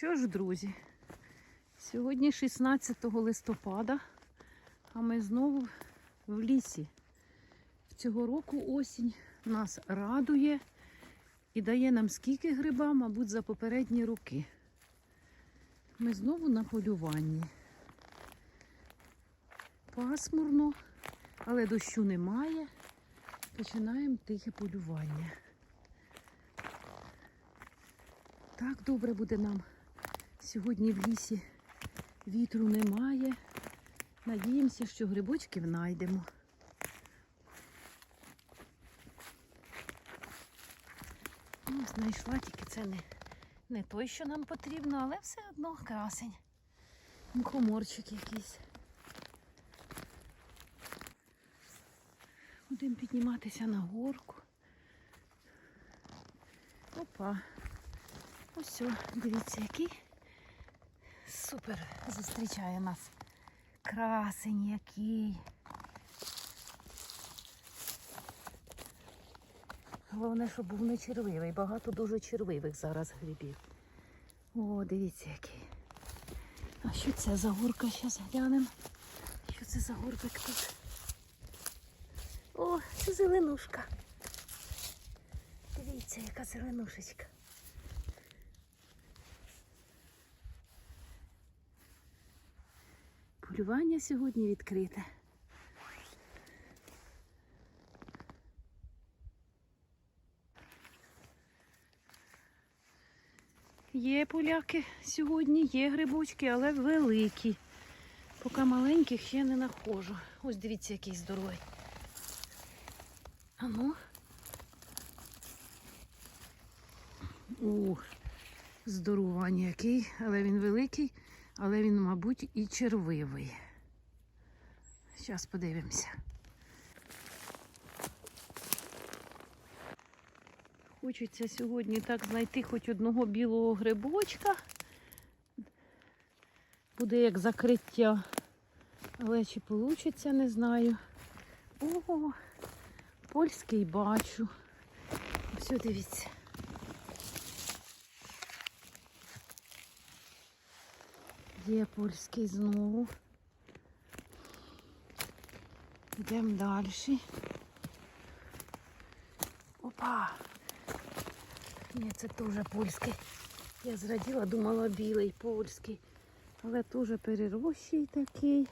Що ж, друзі, сьогодні 16 листопада, а ми знову в лісі. Цього року осінь нас радує і дає нам скільки гриба, мабуть, за попередні роки. Ми знову на полюванні. Пасмурно, але дощу немає. Починаємо тихе полювання. Так добре буде нам сьогодні в лісі. Вітру немає. Надіємося, що грибочків знайдемо. Ну, знайшла тільки це не, не той, що нам потрібно, але все одно красень. Мухоморчик якийсь. Будемо підніматися на горку. Опа. Ось, дивіться, який супер зустрічає нас. Красень який. Головне, щоб був не червивий. Багато дуже червивих зараз грибів. О, дивіться який. А що це за горка? Зараз глянемо. Що це за горбик тут? О, це зеленушка. Дивіться, яка зеленушечка. Полювання сьогодні відкрите. Є поляки сьогодні, є грибочки, але великі. Поки маленьких ще не нахожу. Ось дивіться, який здоровий. А ну. Здоровані який, але він великий, але він, мабуть, і червивий. Зараз подивимося. Хочеться сьогодні так знайти хоч одного білого грибочка. Буде як закриття. Але чи вийде, не знаю. Ого, польський бачу. Ось дивіться. Є польський знову. Йдемо далі. Опа! Ні, це теж польський. Я зраділа, думала білий польський. Але теж перерощий такий.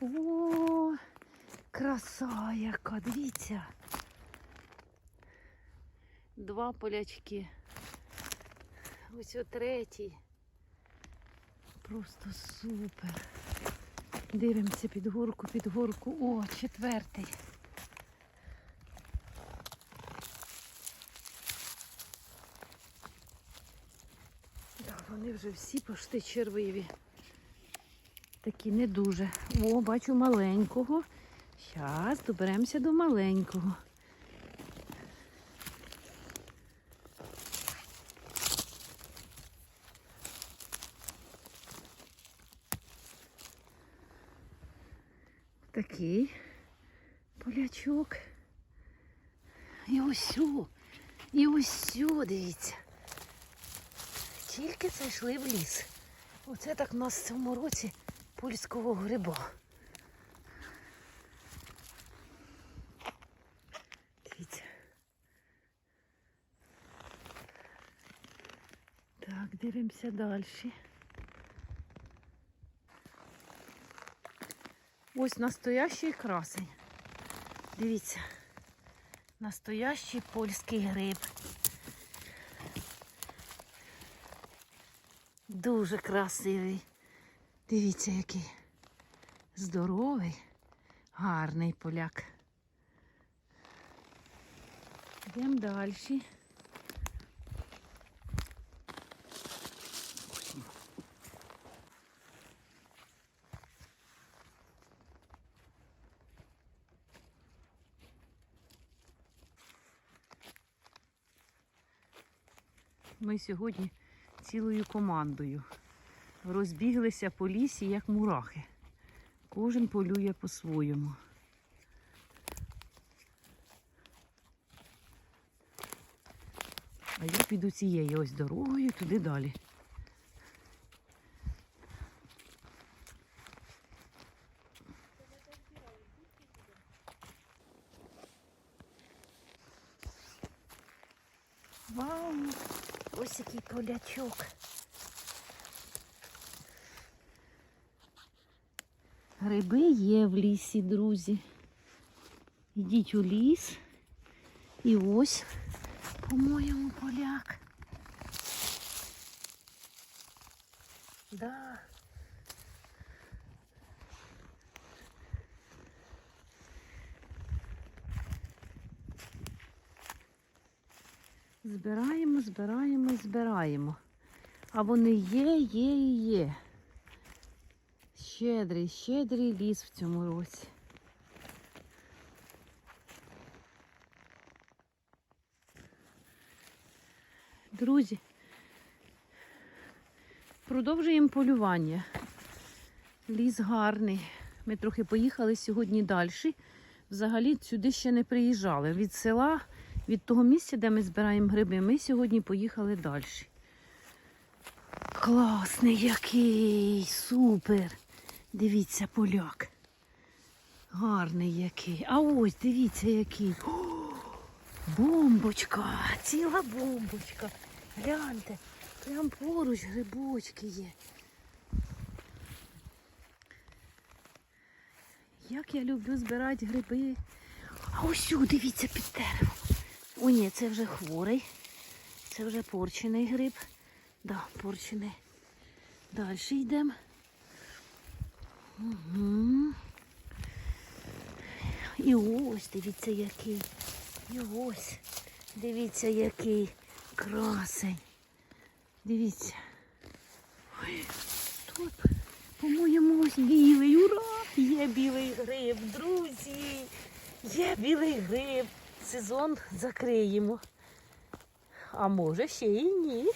О, краса яка, дивіться. Два полячки. Ось о третій. Просто супер. Дивимося під горку, під горку. О, четвертий. Вони вже всі пошти червиві. Такі не дуже. О, бачу маленького. Зараз доберемося до маленького. Такий полячок. І ось, сю, і ось, сю, дивіться. Тільки зайшли в ліс. Оце так у нас в цьому році польського гриба. Дивіться. Так, дивимося далі. Ось настоящий красень. Дивіться. Настоящий польський гриб. Дуже красивий. Дивіться, який здоровий, гарний поляк. Йдемо далі. Ми сьогодні цілою командою розбіглися по лісі, як мурахи. Кожен полює по-своєму. А я піду цією ось дорогою туди далі. Ось полячок. Гриби є в лісі, друзі. Йдіть у ліс. І ось, по-моєму, поляк. Да. Збираємо, збираємо, збираємо. А вони є, є і є. Щедрий, щедрий ліс в цьому році. Друзі, продовжуємо полювання. Ліс гарний. Ми трохи поїхали сьогодні далі. Взагалі сюди ще не приїжджали. Від села, від того місця, де ми збираємо гриби, ми сьогодні поїхали далі. Класний який! Супер! Дивіться, поляк. Гарний який. А ось дивіться який. О, бомбочка! Ціла бомбочка. Гляньте, прям поруч грибочки є. Як я люблю збирати гриби. А ось дивіться, під деревом. О, ні, це вже хворий. Це вже порчений гриб. Да, порчений. Далі йдемо. Угу. І ось, дивіться, який. І ось, дивіться, який красень. Дивіться. Ой, тут, по-моєму, білий. Ура! Є білий гриб, друзі. Є білий гриб. Сезон закриємо. А може ще і ні.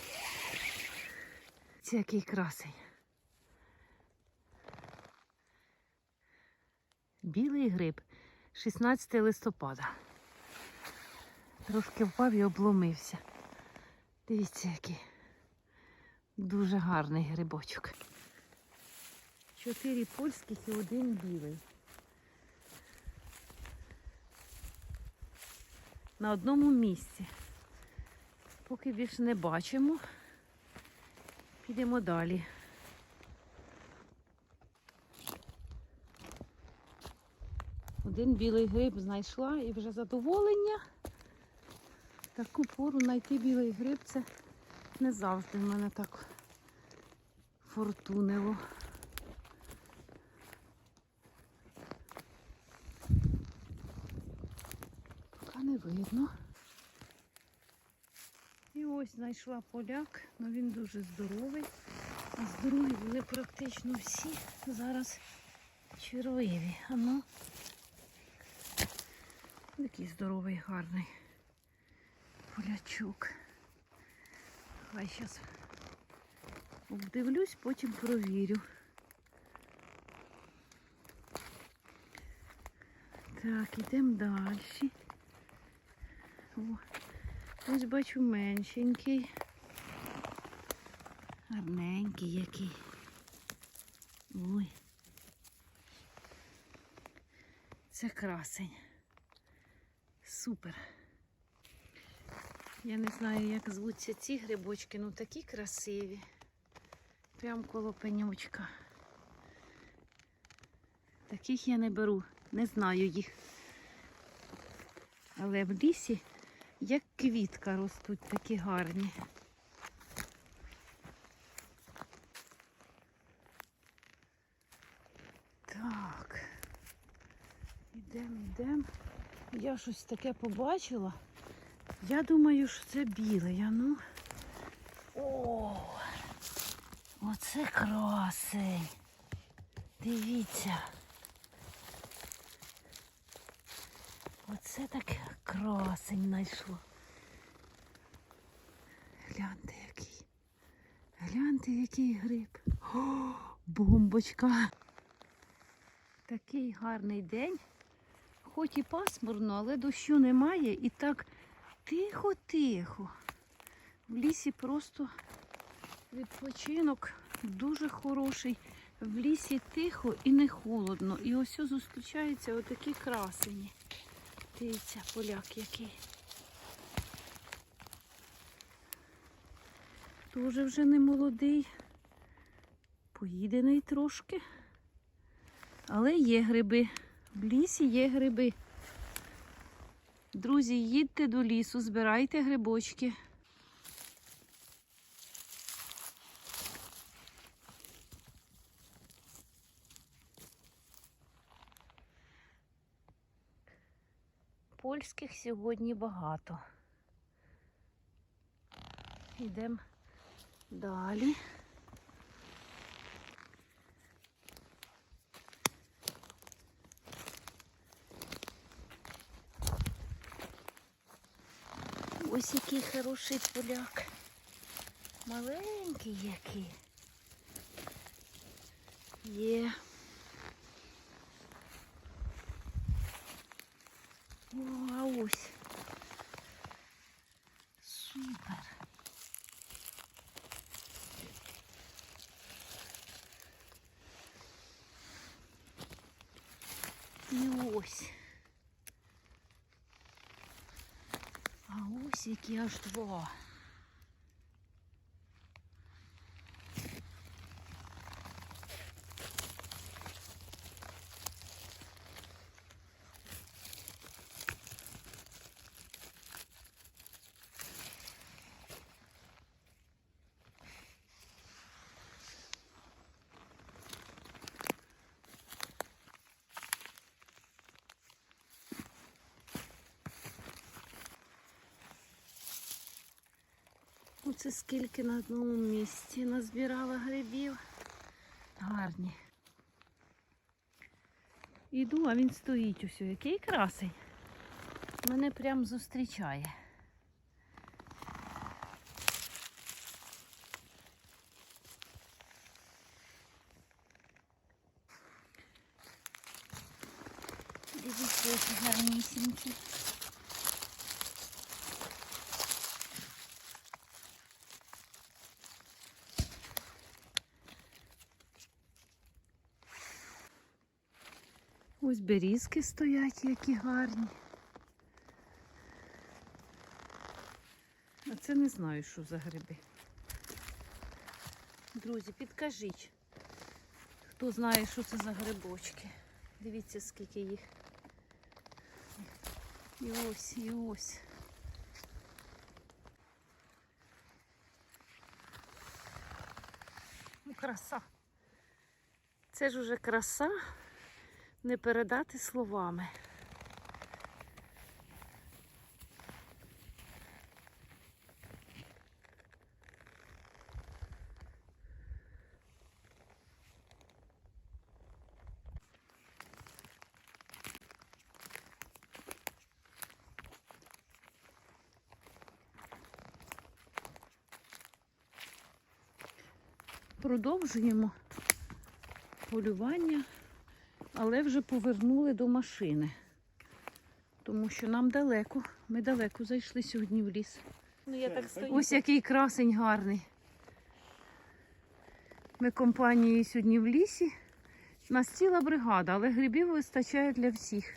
Це який красень. Білий гриб. 16 листопада. Трошки впав і обломився. Дивіться, який дуже гарний грибочок. Чотири польських і один білий. На одному місці. Поки більше не бачимо. Підемо далі. Один білий гриб знайшла і вже задоволення. Таку пору знайти білий гриб це не завжди в мене так фортунило. Видно. І ось знайшла поляк, але він дуже здоровий. А здорові були практично всі. Зараз червиві. А ну, такий здоровий, гарний полячок. Хай зараз обдивлюсь, потім провірю. Так, ідемо далі. О, ось бачу меншенький. Гарненький який. Ой. Це красень. Супер. Я не знаю, як звуться ці грибочки, ну такі красиві. Прям коло пенючка. Таких я не беру, не знаю їх. Але в лісі, як квітка ростуть, такі гарні. Так. Ідемо, йдемо. Я щось таке побачила. Я думаю, що це біле. Я ну. О! Оце красень. Дивіться. Оце так красень знайшло. Гляньте який. Гляньте, який гриб. О, бомбочка. Такий гарний день. Хоч і пасмурно, але дощу немає і так тихо-тихо. В лісі просто відпочинок дуже хороший. В лісі тихо і не холодно. І ось зустрічаються отакі красені. Дивіться, поляк який. Дуже вже не молодий. Поїдений трошки. Але є гриби. В лісі є гриби. Друзі, їдьте до лісу, збирайте грибочки. Польських сьогодні багато. Йдемо далі. Ось який хороший поляк. Маленький який. Є. О, ось. Супер. І ось. А ось які аж два. Оце скільки на одному місці назбирала грибів. Гарні. Іду, а він стоїть усю. Який красень. Мене прям зустрічає. Дивіться, які гарнісінькі. Ось берізки стоять, які гарні. А це не знаю, що за гриби. Друзі, підкажіть, хто знає, що це за грибочки. Дивіться, скільки їх. І ось, і ось. Ну, краса. Це ж уже краса не передати словами. Продовжуємо полювання але вже повернули до машини. Тому що нам далеко. Ми далеко зайшли сьогодні в ліс. Ну я так стою. Ось який красень гарний. Ми компанією сьогодні в лісі. У нас ціла бригада, але грибів вистачає для всіх.